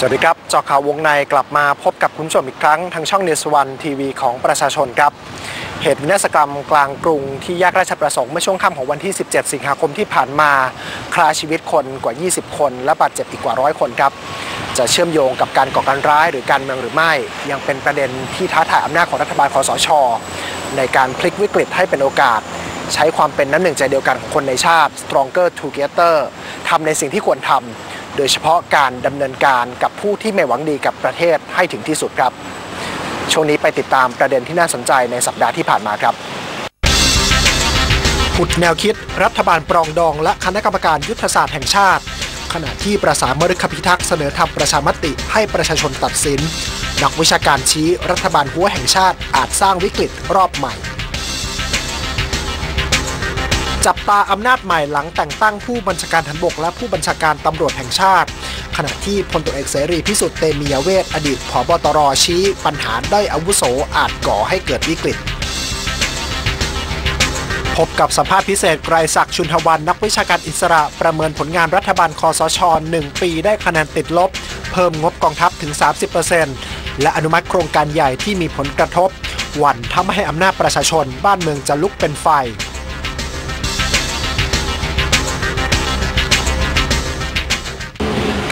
สวัสดีครับเจาข่าววงในกลับมาพบกับคุณผู้ชมอีกครั้งทางช่องนิวส์วันทีวีของประชาชนครับ เหตุวินาศกรรมกลางกรุงที่แยกราชประสงค์เมื่อช่วงค่ำของวันที่ 17 สิงหาคมที่ผ่านมาคลาชีวิตคนกว่า 20 คน และบาดเจ็บอีกกว่าร้อยคนครับ จะเชื่อมโยงกับการก่อการร้ายหรือการเมืองหรือไม่ ยังเป็นประเด็นที่ท้าทายอำนาจของรัฐบาลคอสช ในการพลิกวิกฤตให้เป็นโอกาส ใช้ความเป็นน้ำหนึ่งใจเดียวกันของคนในชาติ stronger together ทำในสิ่งที่ควรทำ โดยเฉพาะการดำเนินการกับผู้ที่ไม่หวังดีกับประเทศให้ถึงที่สุดครับ ช่วงนี้ไปติดตามประเด็นที่น่าสนใจในสัปดาห์ที่ผ่านมาครับผุดแนวคิด รัฐบาลปรองดอง และคณะกรรมการยุทธศาสตร์แห่งชาติ ขณะที่ประสานมฤคพิทักษ์เสนอทำประชามติให้ประชาชนตัดสิน นักวิชาการชี้รัฐบาลหัวแห่งชาติอาจสร้างวิกฤตรอบใหม่ จับตาอำนาจใหม่หลังแต่งตั้งผู้บัญชาการฐานบก และผู้บัญชาการตำรวจแห่งชาติ ขณะที่พลตุเอกเสรีพิสุทธิ์เตมียเวทอดีตผบตรชี้ปัญหาด้อยอาวุโสอาจก่อให้เกิดวิกฤตพบกับสัมภาษณ์พิเศษไกรศักดิ์ชุนทวันนักวิชาการอิสระประเมินผลงานรัฐบาลคอสช 1 ปีได้คะแนนติดลบ เพิ่มงบกองทัพถึง 30%และอนุมัติโครงการใหญ่ที่มีผลกระทบหวั่นทำให้อำนาจประชาชนบ้านเมืองจะลุกเป็นไฟ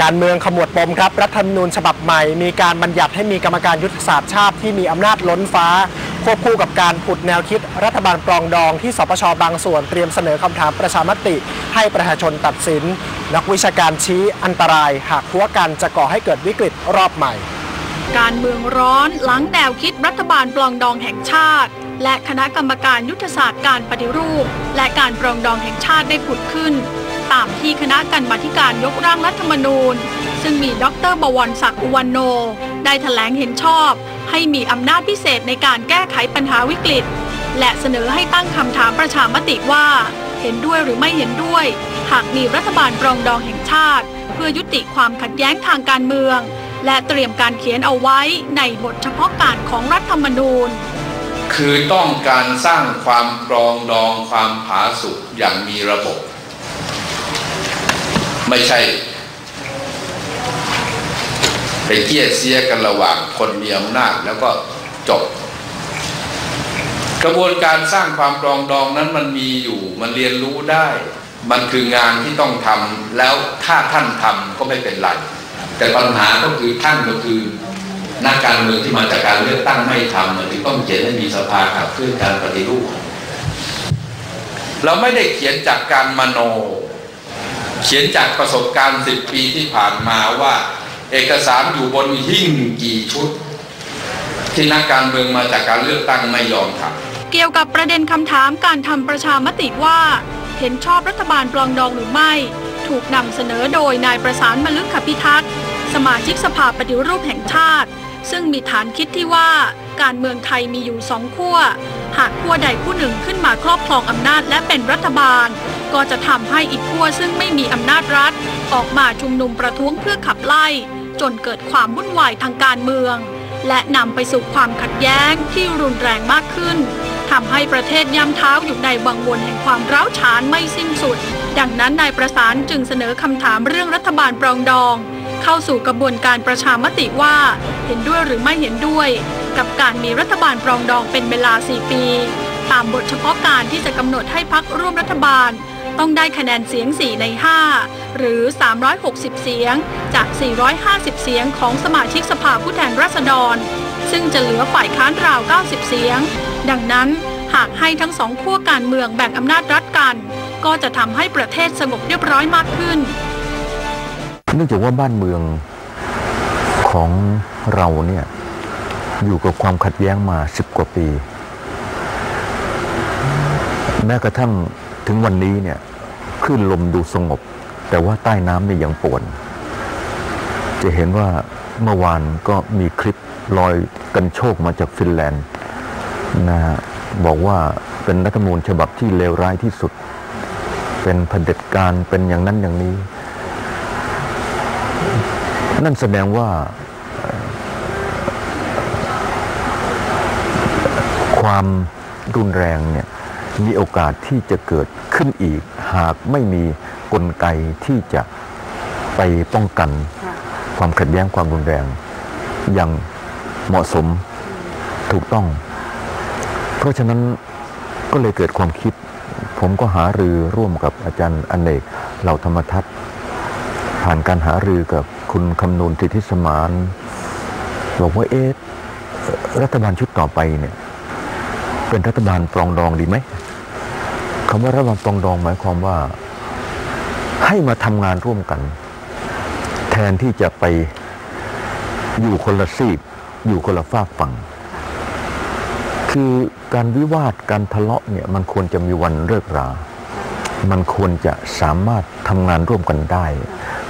การเมืองขมวดปมครับ รัฐธรรมนูญฉบับใหม่ มีการบัญญัติให้มีกรรมการยุทธศาสตร์ชาติที่มีอำนาจล้นฟ้า ควบคู่กับการผุดแนวคิดรัฐบาลปรองดองที่สปชบางส่วนเตรียมเสนอคำถามประชามติ ให้ประชาชนตัดสิน นักวิชาการชี้อันตราย หากหัวกันจะก่อให้เกิดวิกฤตรอบใหม่ การเมืองร้อนหลังแนวคิดรัฐบาลปลองดองแห่งชาติ และคณะกรรมการยุทธศาสตร์การปฏิรูป และการปรองดองแห่งชาติได้ผุดขึ้น ตามที่คณะกรรมาธิการยกร่างรัฐธรรมนูญ ซึ่งมีดรบวรศักดิ์อุวันโน ได้แถลงเห็นชอบ ให้มีอำนาจพิเศษในการแก้ไขปัญหาวิกฤต และเสนอให้ตั้งคำถามประชามติว่า เห็นด้วยหรือไม่เห็นด้วย หากมีรัฐบาลปรองดองแห่งชาติ เพื่อยุติความขัดแย้งทางการเมือง และเตรียมการเขียนเอาไว้ในบทเฉพาะการของรัฐธรรมนูญคือต้องการสร้างความปรองดองความผาสุกอย่างมีระบบ ไม่ใช่ ไปเกี้ยเสียกันระหว่างคนมีอำนาจแล้วก็จบ กระบวนการสร้างความปรองดองนั้นมันมีอยู่ มันเรียนรู้ได้ มันคืองานที่ต้องทำแล้วถ้าท่านทำก็ไม่เป็นไร แต่ปัญหาก็คือท่านก็คือนักการเมืองที่มาจากการเลือกตั้งไม่ทำมันถึงต้องเขียนให้มีสภาขับเคลื่อนการปฏิรูป เราไม่ได้เขียนจากการมโน เขียนจากประสบการณ์สิบปีที่ผ่านมาว่า เอกสารอยู่บนหิ้งกี่ชุด ที่นักการเมืองมาจากการเลือกตั้งไม่ยอมทำเกี่ยวกับประเด็นคำถามการทำประชามติว่า เห็นชอบรัฐบาลปลองดองหรือไม่ ถูกนำเสนอโดยนายประสานมลึกขพิทักษ์สมาชิกสภาปฏิรูปแห่งชาติ ซึ่งมีฐานคิดที่ว่าการเมืองไทยมีอยู่สองขั้วหากขั้วใดขั้วหนึ่งขึ้นมาครอบครองอำนาจและเป็นรัฐบาล ก็จะทำให้อีกขั้วซึ่งไม่มีอำนาจรัฐ ออกมาชุมนุมประท้วงเพื่อขับไล่ จนเกิดความวุ่นวายทางการเมือง และนำไปสู่ความขัดแย้งที่รุนแรงมากขึ้นทำให้ประเทศย่ำเท้าอยู่ในวังวนแห่งความร้าวฉานไม่สิ้นสุด ดังนั้นนายประสานจึงเสนอคำถามเรื่องรัฐบาลปรองดอง เข้าสู่กระบวนการประชามติว่า เห็นด้วยหรือไม่เห็นด้วย กับการมีรัฐบาลปรองดองเป็นเวลา 4 ปี ตามบทเฉพาะการที่จะกำหนดให้พักร่วมรัฐบาล ต้องได้คะแนนเสียง 4 ใน 5 หรือ 360 เสียง จาก 450 เสียงของสมาชิกสภาผู้แทนราษฎร ซึ่งจะเหลือฝ่ายค้านราว 90 เสียง ดังนั้นหากให้ทั้งสองขั้วการเมืองแบ่งอำนาจรัฐกัน ก็จะทำให้ประเทศสงบเรียบร้อยมากขึ้น เนื่องจากว่าบ้านเมืองของเราเนี่ยอยู่กับความขัดแย้งมาสิบกว่าปี แม้กระทั่ง ถึงวันนี้เนี่ยคลื่นลมดูสงบ แต่ว่าใต้น้ำเนี่ยยังป่วน จะเห็นว่าเมื่อวานก็มีคลิปลอยกันโชคมาจากฟินแลนด์นะฮะบอกว่าเป็นรัฐธรรมนูญฉบับที่เลวร้ายที่สุด เป็นเผด็จการเป็นอย่างนั้นอย่างนี้ นั่นแสดงว่าความรุนแรงเนี่ย มีโอกาสที่จะเกิดขึ้นอีก หากไม่มีกลไกที่จะไปป้องกันความขัดแย้งความรุนแรงอย่างเหมาะสมถูกต้อง เพราะฉะนั้นก็เลยเกิดความคิด ผมก็หารือร่วมกับอาจารย์อเนกเหล่าธรรมทัศน์ผ่านการหารือกับคุณคำนูนทิติสมานบอกว่าเอ๊ะรัฐบาลชุดต่อไปเนี่ยเป็นรัฐบาลปรองดองดีไหม คำว่ารัฐบาลปรองดองหมายความว่า ให้มาทำงานร่วมกัน แทนที่จะไปอยู่คนละซีกอยู่คนละฝากฝั่ง คือการวิวาทการทะเลาะเนี่ยมันควรจะมีวันเลิกรา มันควรจะสามารถทำงานร่วมกันได้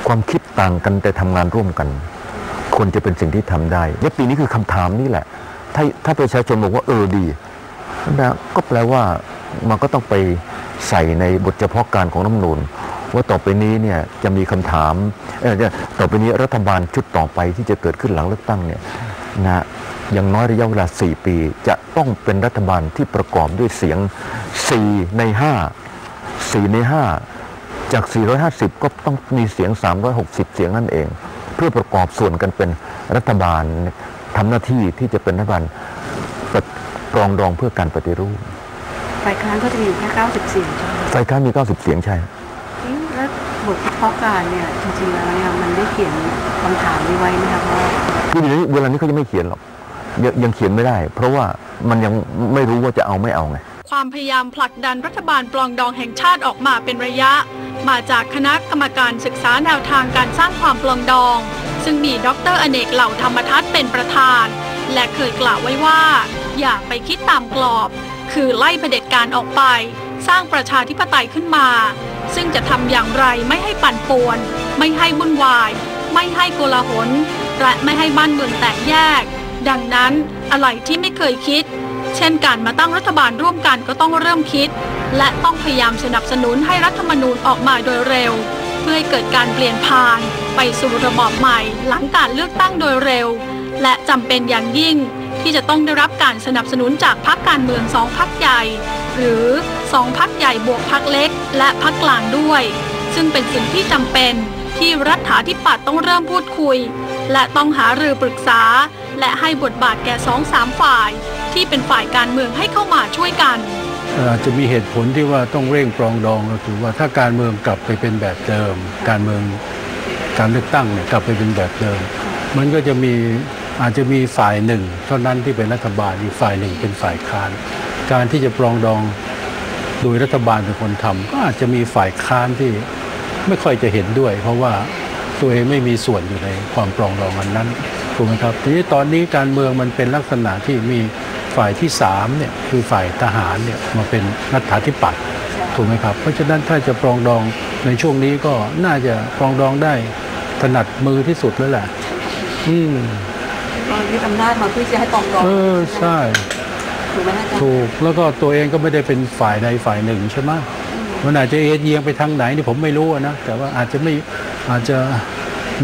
ความคิดต่างกันแต่ทำงานร่วมกัน ควรจะเป็นสิ่งที่ทำได้และปีนี้คือคำถามนี่แหละ ถ้าถ้าประชาชนบอกว่าเออดีนะก็แปลว่า มันก็ต้องไปใส่ในบทเฉพาะการของรัฐมนูญว่าต่อไปนี้เนี่ยจะมีคำถามเออเนี่ยต่อไปนี้รัฐบาลชุดต่อไปที่จะเกิดขึ้นหลังเลือกตั้งเนี่ยนะอย่างน้อยระยะเวลา 4 ปี จะต้องเป็นรัฐบาลที่ประกอบด้วยเสียง 4 ใน 5 4 ใน 5 จาก 450 ก็ต้องมีเสียง 360 เสียงนั่นเอง เพื่อประกอบส่วนกันเป็นรัฐบาลทำหน้าที่ที่จะเป็นรัฐบาลปรองดองเพื่อการปฏิรูป ฝ่ายค้านก็จะมีอยู่แค่90เสียงใช่ไหมฝ่ายค้านมี 90 เสียงใช่เอ๊ะแล้วบทเฉพาะการเนี่ยจริงๆแล้วเนี่ยมันได้เขียนคำถามนี้ไว้ไหมครับว่าคือเดี๋ยวนี้เวลานี้เขายังไม่เขียนหรอกยังยังเขียนไม่ได้ เพราะว่ามันยังไม่รู้ว่าจะเอาไม่เอาไง ความพยายามผลักดันรัฐบาลปลองดองแห่งชาติออกมาเป็นระยะ มาจากคณะกรรมการศึกษาแนวทางการสร้างความปลองดอง ซึ่งมีดรอเนกเหล่าธรรมทัศน์เป็นประธาน และเคยกล่าวไว้ว่า อย่าไปคิดตามกรอบ คือไล่เผด็จการออกไป สร้างประชาธิปไตยขึ้นมา ซึ่งจะทำอย่างไรไม่ให้ปั่นป่วน ไม่ให้วุ่นวาย ไม่ให้โกลาหล และไม่ให้บ้านเมืองแตกแยก ดังนั้นอะไรที่ไม่เคยคิด เช่นการมาตั้งรัฐบาลร่วมกันก็ต้องเริ่มคิด และต้องพยายามสนับสนุนให้รัฐธรรมนูญออกมาโดยเร็ว เพื่อให้เกิดการเปลี่ยนผ่าน ไปสู่ระบอบใหม่ หลังการเลือกตั้งโดยเร็ว และจำเป็นอย่างยิ่ง ที่จะต้องได้รับการสนับสนุนจากพรรคการเมืองสองพรรคใหญ่ หรือสองพรรคใหญ่บวกพรรคเล็ก และพรรคกลางด้วย ซึ่งเป็นสิ่งที่จำเป็นที่รัฐาธิปัตย์ต้องเริ่มพูดคุย และต้องหารือปรึกษา และให้บทบาทแก่สองสามฝ่าย ที่เป็นฝ่ายการเมืองให้เข้ามาช่วยกันอาจจะมีเหตุผลที่ว่าต้องเร่งปรองดองก็คือว่าถ้าการเมืองกลับไปเป็นแบบเดิม การเมืองการเลือกตั้งเนี่ยกลับไปเป็นแบบเดิม มันก็จะมี อาจจะมีฝ่ายหนึ่ง เท่านั้นที่เป็นรัฐบาลอีกฝ่ายหนึ่งเป็นฝ่ายค้าน การที่จะปรองดองโดยรัฐบาลเป็นคนทำก็อาจจะมีฝ่ายค้านที่ไม่ค่อยจะเห็นด้วย เพราะว่าตัวเองไม่มีส่วนอยู่ในความปรองดองอันนั้นถูกไหมครับทีนี้ตอนนี้การเมืองมันเป็นลักษณะที่มีฝ่ายที่สามเนี่ยคือฝ่ายทหารเนี่ยมาเป็นรัฐาธิปัตย์ถูกไหมครับ เพราะฉะนั้นถ้าจะปรองดองในช่วงนี้ก็น่าจะปรองดองได้ถนัดมือที่สุดแล้วแหละอืม ยึดอำนาจมาเพื่อจะให้ปรองดองเออใช่ถูกไหมอาจารย์ถูกแล้วก็ตัวเองก็ไม่ได้เป็นฝ่ายใดฝ่ายหนึ่งใช่ไหมมันอาจจะเอ็นเอียงไปทางไหนนี่ผมไม่รู้อะนะแต่ว่าอาจจะไม่อาจจะ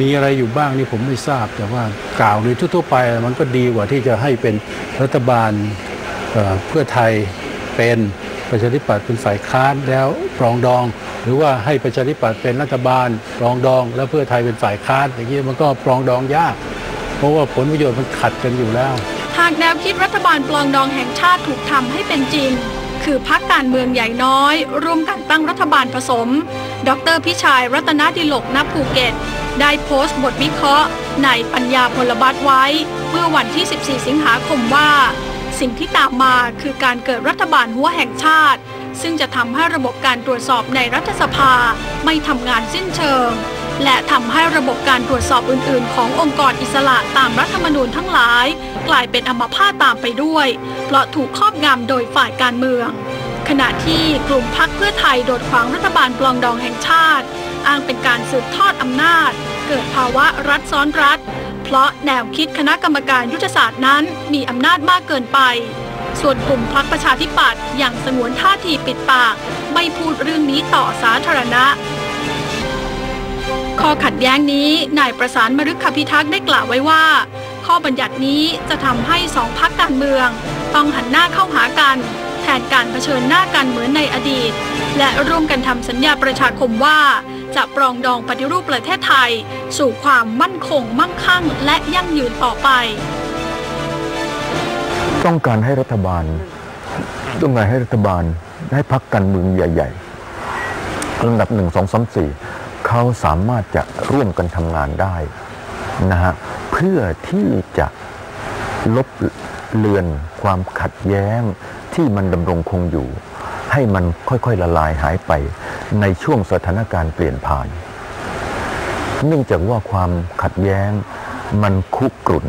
มีอะไรอยู่บ้างนี่ผมไม่ทราบ แต่ว่ากล่าวโดยทั่วๆไปมันก็ดีกว่าที่จะให้เป็นรัฐบาลเอ่อเพื่อไทยเป็นประชาธิปัตย์เป็นฝ่ายค้านแล้วปรองดอง หรือว่าให้ประชาธิปัตย์เป็นรัฐบาลปรองดอง แล้วเพื่อไทยเป็นฝ่ายค้านอย่างนี้มันก็ปรองดองยากเพ ราะว่าผลประโยชน์มันขัดกันอยู่แล้ว หากแนวคิดรัฐบาลปลองดองแห่งชาติถูกทำให้เป็นจริง คือพักการเมืองใหญ่น้อยร่วมกันตั้งรัฐบาลผสม ดรพิชัยรัตนดิลกณภูเก็ต ได้โพสต์บทวิเคราะห์ ในปัญญาพลบัตไว้ เมื่อวันที่ 14 สิงหาคมว่า สิ่งที่ตามมาคือการเกิดรัฐบาลหัวแห่งชาติ ซึ่งจะทำให้ระบบการตรวจสอบในรัฐสภาไม่ทำงานสิ้นเชิง และทำให้ระบบการตรวจสอบอื่น ๆ ขององค์กรอิสระตามรัฐธรรมนูญทั้งหลาย กลายเป็นอัมพาตตามไปด้วย เพราะถูกครอบงำโดยฝ่ายการเมือง ขณะที่กลุ่มพักเพื่อไทยโดดขวางรัฐบาลปลองดองแห่งชาติ อ้างเป็นการสืบทอดอำนาจ เกิดภาวะรัฐซ้อนรัฐ เพราะแนวคิดคณะกรรมการยุทธศาสตร์นั้นมีอำนาจมากเกินไปส่วนกลุ่มพรรคประชาธิปัตย์อยังสงวนท่าทีปิดปาก ไม่พูดเรื่องนี้ต่อสาธารณะ ข้อขัดแย้งนี้นายประสานมฤคพิทักษ์ได้กล่าวไว้ว่า ข้อบัญญัตินี้จะทำให้สองพักการเมือง ต้องหันหน้าเข้าหากันแทนการเผชิญหน้ากันเหมือนในอดีต และร่วมกันทำสัญญาประชาคมว่า จะปรองดองปฏิรูปประเทศไทย สู่ความมั่นคง มั่งคั่ง และยั่งยืนต่อไป ต้องการให้รัฐบาล ต้องการให้รัฐบาลให้พักการเมืองใหญ่ ๆลำดับหนึ่งสองสามสี่ เขาสามารถจะร่วมกันทำงานได้นะฮะเพื่อที่จะลบเลือนความขัดแย้งที่มันดำรงคงอยู่ ให้มันค่อยๆละลายหายไปในช่วงสถานการณ์เปลี่ยนผ่าน เนื่องจากว่าความขัดแย้งมันคุกรุ่น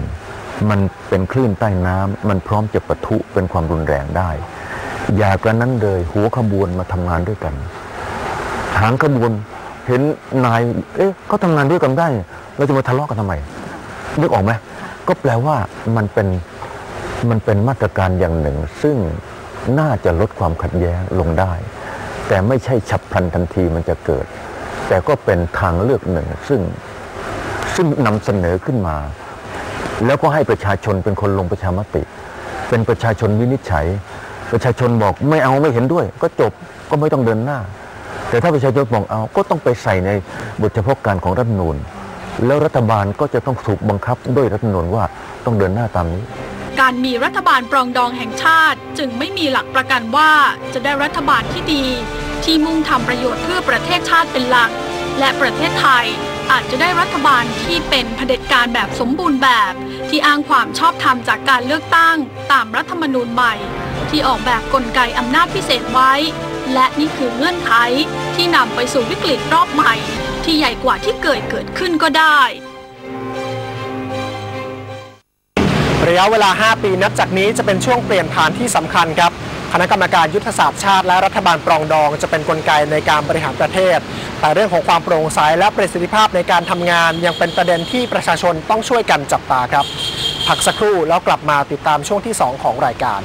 มันเป็นคลื่นใต้น้ำมันพร้อมจะปะทุเป็นความรุนแรงได้ อย่ากระนั้นเลยหัวขบวนมาทำงานด้วยกัน หางขบวน เห็นนาย เอ๊ะเขาทำงานด้วยกันได้ เราจะมาทะเลาะกันทำไมนึกออกไหมก็แปลว่ามันเป็นมันเป็นมาตรการอย่างหนึ่ง ซึ่งน่าจะลดความขัดแย้งลงได้ แต่ไม่ใช่ฉับพลันทันทีมันจะเกิด แต่ก็เป็นทางเลือกหนึ่ง ซึ่งซึ่งนำเสนอขึ้นมา แล้วก็ให้ประชาชนเป็นคนลงประชามติ เป็นประชาชนวินิจฉัย ประชาชนบอกไม่เอาไม่เห็นด้วย ก็จบก็ไม่ต้องเดินหน้า แต่ถ้าประชาชนบอกเอาก็ต้องไปใส่ในบทเฉพาะการของรัฐมนูญแล้วรัฐบาลก็จะต้องถูกบังคับด้วยรัฐมนูญว่าต้องเดินหน้าตามนี้ การมีรัฐบาลปรองดองแห่งชาติ จึงไม่มีหลักประกันว่าจะได้รัฐบาลที่ดี ที่มุ่งทำประโยชน์เพื่อประเทศชาติเป็นหลัก และประเทศไทยอาจจะได้รัฐบาลที่เป็นเผด็จการแบบสมบูรณ์แบบ ที่อ้างความชอบธรรมจากการเลือกตั้ง ตามรัฐธรรมนูญใหม่ ที่ออกแบบกลไกอำนาจพิเศษไว้ และนี่คือเงื่อนไข ที่นำไปสู่วิกฤตรอบใหม่ ที่ใหญ่กว่าที่เกิดเกิดขึ้นก็ได้ระยะเวลา 5 ปีนับจากนี้จะเป็นช่วงเปลี่ยนผ่านที่สำคัญครับ คณะกรรมการยุทธศาสตร์ชาติและรัฐบาลปรองดอง จะเป็นนกลไกในการบริหารประเทศ แต่เรื่องของความโปร่งใสและประสิทธิภาพในการทำงาน ยังเป็นประเด็นที่ประชาชนต้องช่วยกันจับตาครับ พักสักครู่แล้วกลับมาติดตามช่วงที่ 2 ของรายการ